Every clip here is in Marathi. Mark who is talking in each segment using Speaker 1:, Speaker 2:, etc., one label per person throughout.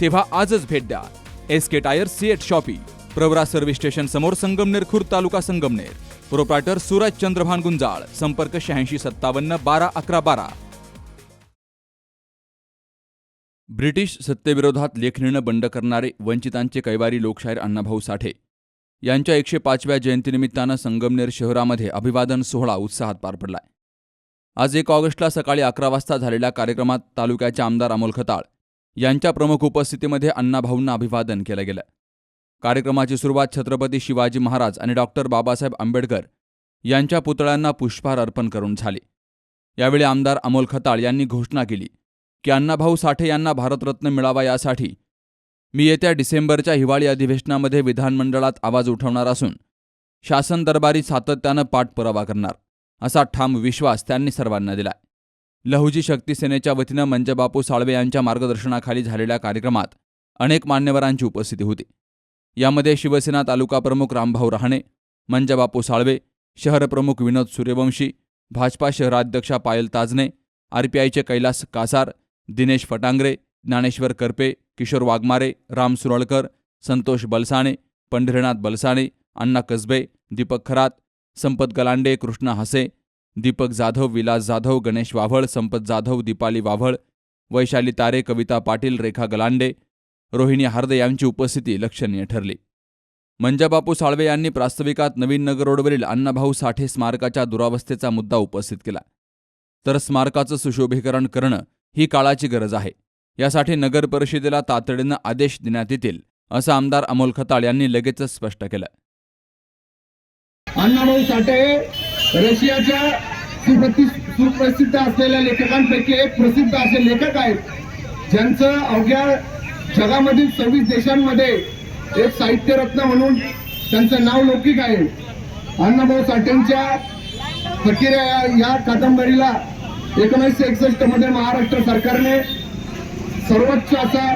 Speaker 1: तेव्हा आजच भेट द्या. S K tyre CEAT shoppe Pravara service station समोर संगमनेर खुर्द तालुका संगमनेर. प्रोप्रायटर सूरज चंद्रभान गुंजाळ संपर्क शहाऐंशी सत्तावन्न बारा अकरा बारा. ब्रिटिश सत्तेविरोधात लेखणीनं बंड करणारे वंचितांचे कैवारी लोकशाहीर अण्णाभाऊ साठे. यांच्या एकशे पाचव्या जयंतीनिमित्तानं संगमनेर शहरामध्ये अभिवादन सोहळा उत्साहात पार पडलाय. आज एक ऑगस्टला सकाळी अकरा वाजता झालेल्या कार्यक्रमात तालुक्याचे आमदार अमोल खताळ यांच्या प्रमुख उपस्थितीमध्ये अण्णाभाऊंना अभिवादन केलं गेलं. कार्यक्रमाची सुरुवात छत्रपती शिवाजी महाराज आणि डॉक्टर बाबासाहेब आंबेडकर यांच्या पुतळ्यांना पुष्पहार अर्पण करून झाली. यावेळी आमदार अमोल खताळ यांनी घोषणा केली की अण्णाभाऊ साठे यांना भारतरत्न मिळावा यासाठी मी येत्या डिसेंबरच्या हिवाळी अधिवेशनामध्ये विधानमंडळात आवाज उठवणार असून शासन दरबारी सातत्यानं पाठपुरावा करणार असा ठाम विश्वास त्यांनी सर्वांना दिला लहुजी शक्ती सेनेच्या वतीनं मंजबापू साळवे यांच्या मार्गदर्शनाखाली झालेल्या कार्यक्रमात अनेक मान्यवरांची उपस्थिती होती. यामध्ये शिवसेना तालुका प्रमुख रामभाऊ रहाणे मंजबापू साळवे शहरप्रमुख विनोद सूर्यवंशी भाजपा शहराध्यक्षा पायल ताजने आरपीआयचे कैलास कासार दिनेश फटांगरे ज्ञानेश्वर करपे किशोर वाघमारे राम सुरळकर संतोष बलसाणे पंढरीनाथ बलसाणे अण्णा कसबे दीपक खरात संपत गलांडे कृष्णा हसे दीपक जाधव विलास जाधव गणेश वाव्हळ संपत जाधव दीपाली वाव्हळ वैशाली तारे कविता पाटील रेखा गलांडे रोहिणी हार्दे यांची उपस्थिती लक्षणीय ठरली. मंजाबापू साळवे यांनी प्रास्ताविकात नवीन नगर रोडवरील अण्णाभाऊ साठे स्मारकाच्या दुरावस्थेचा मुद्दा उपस्थित केला. तर स्मारकाचं सुशोभीकरण करणं ही काळाची गरज आहे. यासाठी नगर परिषदेला तातडीनं आदेश देण्यात येतील असं आमदार अमोल खताळ यांनी लगेचच स्पष्ट केलं.
Speaker 2: अण्णाभाऊ साठे रशियाच्या सुप्रति सुप्रसिद्ध असलेल्या लेखकांपैकी एक प्रसिद्ध असे लेखक आहेत ज्यांचं अवघ्या जगामधील सव्वीस देशांमध्ये एक साहित्यरत्न म्हणून त्यांचं नाव लौकिक आहे. अण्णाभाऊ साठेंच्या फकीर या- या कादंबरीला एकोणीसशे एकसष्टमध्ये महाराष्ट्र सरकारने सर्वोच्च असा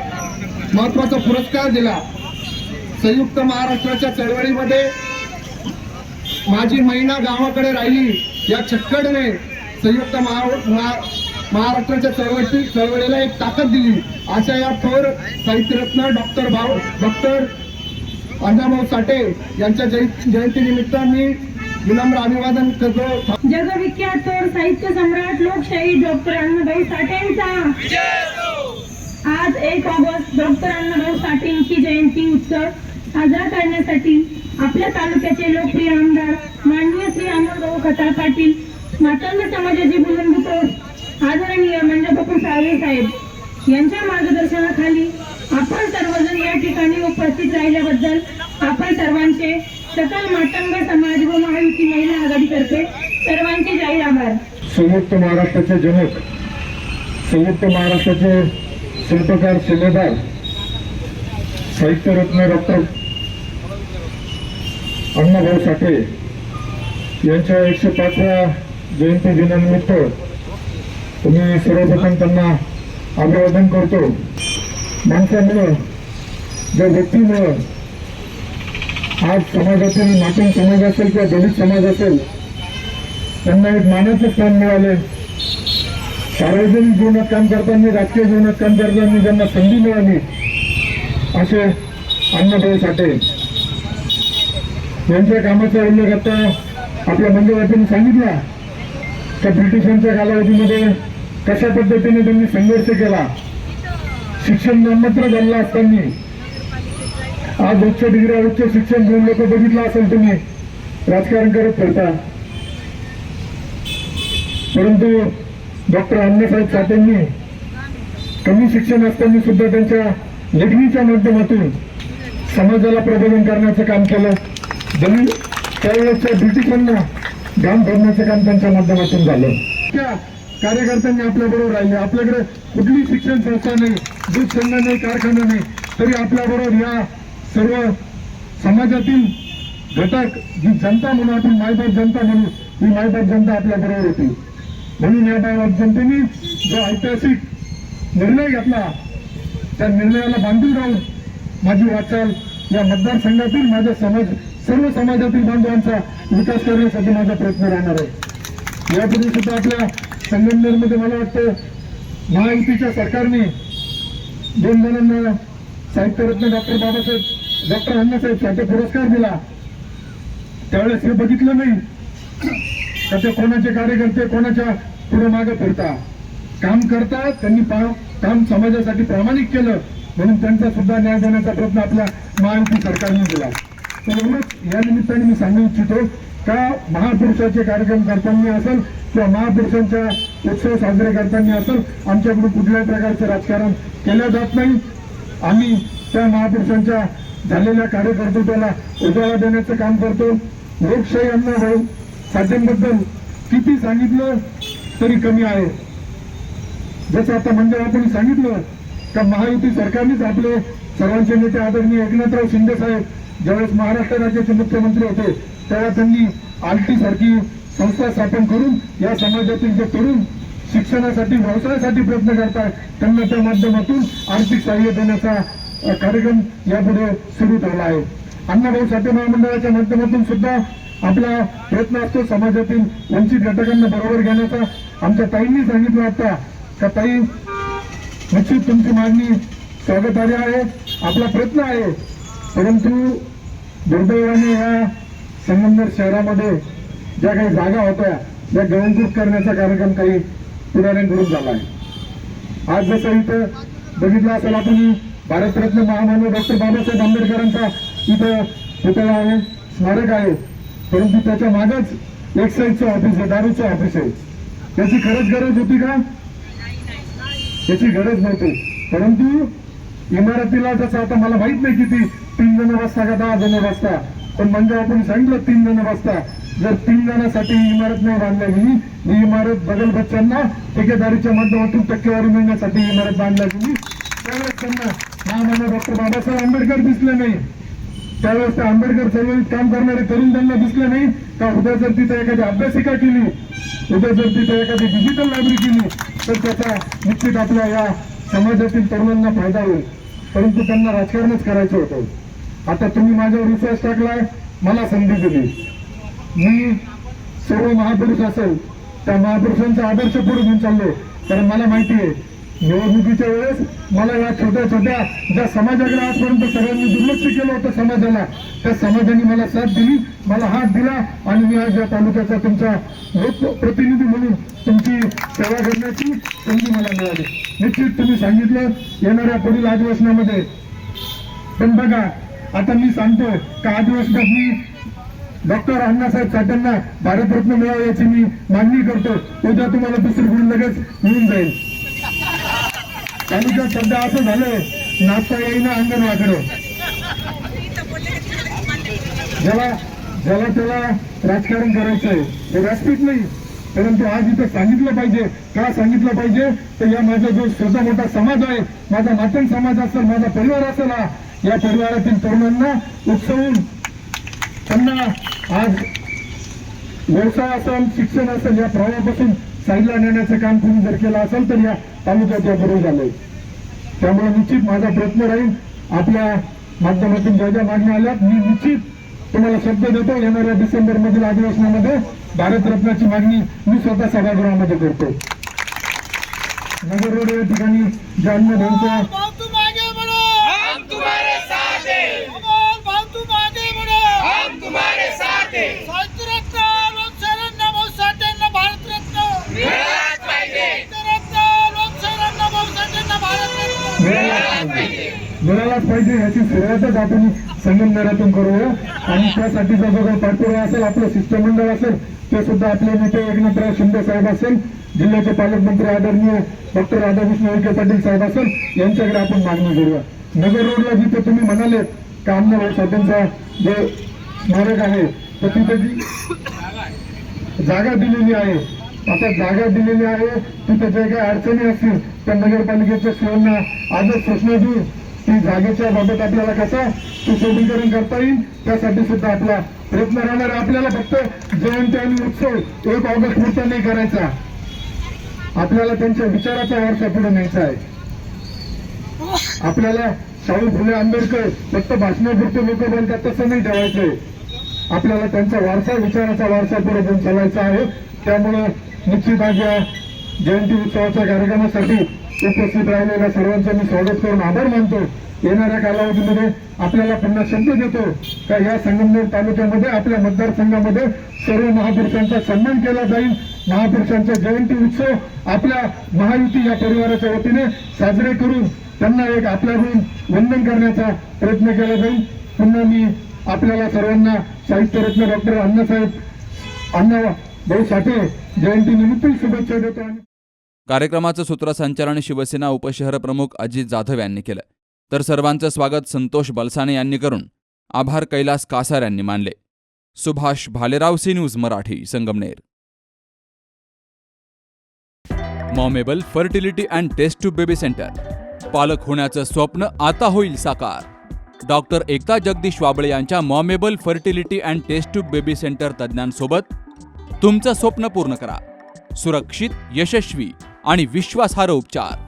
Speaker 2: महत्त्वाचा पुरस्कार दिला. संयुक्त महाराष्ट्राच्या चळवळीमध्ये माझी महिना गावाकडे राहिली. या छक्कडने संयुक्त महा- महा- महाराष्ट्राच्या चळवळी चळवळीला एक ताकद दिली. अशा या थोर साहित्यरत्न डॉक्टर भाऊ डॉक्टर अण्णाभाऊ साठे यांच्या जय- जयंतीनिमित्त मी विनम्र अभिवादन करतो.
Speaker 3: जगविख्यात थोर साहित्य सम्राट लोकशाही डॉक्टर अण्णाभाऊ साठेंचा. आज एक ऑगस्ट डॉक्टर अण्णाभाऊ साठेंची जयंती उत्सव. साजरा करण्यासाठी आपल्या तालुक्याचे लोकप्रिय आमदार माननीय श्री अमोलभाऊ खताळ पाटील मातंग समाजाचे बुलंदपुत्र आदरणीय मंडपपू साळवे साहेब यांच्या मार्गदर्शनाखाली आपण सर्वजण या ठिकाणी उपस्थित राहिल्याबद्दल आपण सर्वांचे सकल मातंग समाज व महायुती महिला आघाडीतर्फे सर्वांचे जाहीर आभार.
Speaker 2: संयुक्त महाराष्ट्राचे जनक संयुक्त महाराष्ट्राचे शिल्पकार शिलेदार साहित्यरत्न डॉक्टर अण्णाभाऊ साठे यांच्या एकशे पाचव्या जयंती दिनानिमित्त मी सर्वप्रथम त्यांना अभिवादन करतो. माणसामुळं ज्या व्यक्तीमुळं आज समाजातील मातंग समाज असेल किंवा दलित समाज असेल त्यांना एक मानाचं स्थान मिळाले. सार्वजनिक जीवनात काम करताना राजकीय जीवनात काम करताना त्यांना संधी मिळाली असे अण्णाभाऊ साठे यांच्या कामाचा उल्लेख आता आपल्या मंडळातून सांगितला. त्या ब्रिटिशांच्या कालावधीमध्ये कशा पद्धतीने त्यांनी संघर्ष केला? शिक्षण नाममात्र झालं असताना. आज उच्च डिग्र्या उच्च शिक्षण घेऊन लोक बघितलं असेल तुम्ही. राजकारण करत फिरता. परंतु डॉक्टर अण्णासाहेब साठेंनी कमी शिक्षण असताना सुद्धा त्यांच्या लेखणीच्या माध्यमातून समाजाला प्रबोधन करण्याचं काम केलं. दलित त्यावेळेसच्या ब्रिटिशांना ध्यान भरण्याचं काम त्यांच्या माध्यमातून झालं. त्या कार्यकर्त्यांनी आपल्याबरोबर राहिले. आपल्याकडे कुठली शिक्षण संस्था नाही दूध संघ नाही कारखाना नाही तरी आपल्याबरोबर या सर्व समाजातील घटक जी जनता म्हणून आपण मायबाप जनता म्हणू ही मायबाप जनता आपल्या बरोबर होती. म्हणून या मायबाप जनतेने जो ऐतिहासिक निर्णय घेतला त्या निर्णयाला बांधून राहून माझी वाटचाल या मतदारसंघातील माझ्या समाज सर्व समाजातील बांधवांचा विकास करण्यासाठी माझा प्रयत्न राहणार आहे. यापूर्वी सुद्धा आपल्या संगमनेरमध्ये मला वाटतं महायुतीच्या सरकारने दोन जणांना साहित्यरत्न डॉक्टर बाबासाहेब डॉक्टर अण्णासाहेब यांचा पुरस्कार दिला. त्यावेळेस हे बघितलं नाही. का ते कोणाचे कार्यकर्ते कोणाच्या पुढे मागे फिरता काम करतात त्यांनी पा- काम समाजासाठी प्रामाणिक केलं म्हणून त्यांचा सुद्धा न्याय देण्याचा प्रयत्न आपल्या महायुती सरकारने दिला. तर या निमित्ताने मी सांगू इच्छितो का महापुरुषाचे कार्यक्रम करताना असेल किंवा महापुरुषांच्या उत्सव साजरे करताना असेल आमच्याकडून कुठल्याही प्रकारचं राजकारण केलं जात नाही. आम्ही त्या महापुरुषांच्या झालेल्या कार्यकर्तृत्वाला उजाळा देण्याचं काम करतो. लोकशाही अन्न भाऊ साध्यांबद्दल किती सांगितलं तरी कमी आहे. जसं आता म्हणजे सांगितलं का महायुती सरकारनेच आपले सर्वांचे नेते आदरणीय एकनाथराव शिंदे साहेब ज्यावेळेस महाराष्ट्र राज्याचे मुख्यमंत्री होते तेव्हा त्यांनी आलटी सारखी संस्था स्थापन करून या समाजातील जे तरुण शिक्षणासाठी व्यवसायासाठी प्रयत्न करतात त्यांना त्या माध्यमातून आर्थिक सहाय्य देण्याचा कार्यक्रम यापुढे सुरू ठेवला आहे. अण्णाभाऊ साठे महामंडळाच्या माध्यमातून सुद्धा आपला प्रयत्न असतो समाजातील वंचित घटकांना बरोबर घेण्याचा. आमच्या ताईंनी सांगितलं आता का ताई निश्चित तुमची मागणी स्वागतार्ह आहे आपला प्रयत्न आहे. परंतु दुर्दैवाने या संगमनेर शहरामध्ये ज्या काही जागा होत्या त्या गवंकूप करण्याचा कार्यक्रम काही पुढाऱ्यांकडून झाला आहे. आज जसं इथं बघितलं असेल आपण भारतरत्न महामानव डॉक्टर बाबासाहेब आंबेडकरांचा इथं पुतळा आहे स्मारक आहे. परंतु त्याच्या मागच एक्साईजचं ऑफिस आहे दारूचं ऑफिस आहे. त्याची खरंच गरज होती का? त्याची गरज नव्हती. परंतु इमारतीला जसं आता मला माहीत नाही किती तीन जण बसता का दहा जण बसता? पण म्हणजे आपण सांगितलं तीन जण बसता. जर तीन जणांसाठी इमारत नाही बांधल्या गेली ही इमारत बगल बच्चांना ठेकेदारीच्या माध्यमातून टक्केवारी मिळण्यासाठी इमारत बांधल्या गेली. त्यावेळेस त्यांना महामान्य डॉक्टर बाबासाहेब आंबेडकर दिसले नाही. त्यावेळेस त्या आंबेडकर चळवळीत काम करणारे तरुण त्यांना दिसले नाही. का उद्या जर तिथे एखादी अभ्यासिका केली उद्या जर तिथे एखादी डिजिटल लायब्ररी केली तर त्याचा निश्चित आपल्या या समाजातील तरुणांना फायदा होईल. परंतु त्यांना राजकारणच करायचं होतं. आता तुम्ही माझ्यावर विश्वास टाकलाय मला संधी दिली. मी सर्व महापुरुष असेल त्या महापुरुषांचा आदर्श पुढे घेऊन चाललो. कारण मला माहिती आहे निवडणुकीच्या वेळेस मला या छोट्या छोट्या ज्या समाजाकडे आजपर्यंत सगळ्यांनी दुर्लक्ष केलं होतं समाजाला त्या समाजाने मला साथ दिली मला हात दिला आणि मी आज या तालुक्याचा तुमचा लोकप्रतिनिधी म्हणून तुमची सेवा करण्याची संधी मला मिळाली. निश्चित तुम्ही सांगितलं येणाऱ्या पुढील अधिवेशनामध्ये. पण बघा आता मी सांगतो का अधिवेशनात मी डॉक्टर अण्णासाहेब साठ्यांना भारतरत्न मिळावं याची मी मागणी करतो. उद्या तुम्हाला दुसरी गुण लगेच मिळून जाईल. तालुक्यात सध्या असं झालं नाचता येईना अंगणवाकडे. ज्याला ज्याला त्याला राजकारण करायचंय हे व्यासपीठ नाही. परंतु आज इथं सांगितलं पाहिजे का सांगितलं पाहिजे तर या माझा जो छोटा मोठा समाज आहे माझा मातंग समाज असेल माझा परिवार असेल हा या परिवारातील तरुणांना उत्सवून त्यांना आज व्यवसाय असेल शिक्षण असेल या प्रवाहापासून साईडला नेण्याचं काम तुम्ही जर केलं असेल तर या तालुक्यात या बरोबर झालंय. त्यामुळे निश्चित माझा प्रयत्न राहील. आपल्या माध्यमातून ज्या ज्या मागण्या आल्यात मी निश्चित तुम्हाला शब्द देतो. येणाऱ्या डिसेंबर मधील अधिवेशनामध्ये भारतरत्नाची मागणी मी स्वतः सभागृहामध्ये करतो नगर रोड या ठिकाणी ज्या अन्न
Speaker 4: मिळालाच पाहिजे
Speaker 2: याची सुरुवातच आपण संगमनेरातून करूया. आणि त्यासाठीचा जो काही पाठपुरावा असेल आपलं शिष्टमंडळ असेल ते सुद्धा आपले नेते एकनाथराव शिंदे साहेब असेल जिल्ह्याचे पालकमंत्री आदरणीय डॉक्टर राधाकृष्ण विखे पाटील साहेब असेल यांच्याकडे आपण मागणी करूया. नगर रोडला जिथे तुम्ही म्हणाले का अण्णाभाऊ जे स्मारक आहे तर तिथे जी जागा दिलेली आहे आता जागा दिलेली आहे तिथे जे काही अडचणी असतील त्या नगरपालिकेच्या सेवांना आजच सूचना देऊन आणि जागेच्या बाबत आपल्याला कसं सुशोभीकरण करता येईल? त्यासाठी सुद्धा आपला प्रयत्न राहणार. आपल्याला फक्त जयंती आणि उत्सव एक ऑगस्ट पुढचा नाही करायचा. आपल्याला त्यांच्या विचाराचा वारसा पुढे न्यायचा आहे. आपल्याला शाहू फुले आंबेडकर फक्त भाषणापुरते लोक बोलतात तसं नाही ठेवायचंय आपल्याला त्यांचा वारसा विचाराचा वारसा पुढे घेऊन चालायचा आहे. त्यामुळे निश्चित आज या जयंती उत्सवाच्या कार्यक्रमासाठी उपस्थित राहिलेल्या सर्वांचं मी स्वागत करून आभार मानतो. येणाऱ्या कालावधीमध्ये आपल्याला पुन्हा संधी देतो. का या संगमनेर तालुक्यामध्ये आपल्या मतदारसंघामध्ये सर्व महापुरुषांचा सन्मान केला जाईल. महापुरुषांचा जयंती उत्सव आपल्या महायुती या परिवाराच्या वतीने साजरे करून त्यांना एक आपल्याकडून वंदन करण्याचा प्रयत्न केला जाईल. पुन्हा मी आपल्याला सर्वांना साहित्यरत्न डॉक्टर अण्णासाहेब अण्णा भाऊ साठे जयंतीनिमित्त शुभेच्छा देतो आणि
Speaker 1: कार्यक्रमाचं सूत्रसंचालन शिवसेना उपशहर प्रमुख अजित जाधव यांनी केलं. तर सर्वांचं स्वागत संतोष बलसाने यांनी करून. आभार कैलास कासार यांनी मानले. Subhash Bhalerao C news Marathi Sangamner. Momable fertility and test tube baby centre. पालक होण्याचं स्वप्न आता होईल साकार. डॉक्टर एकता जगदीश वाबळे यांच्या momable fertility and test tube baby centre तज्ज्ञांसोबत तुमचं स्वप्न पूर्ण करा. सुरक्षित यशस्वी आणि विश्वासार्ह उपचार.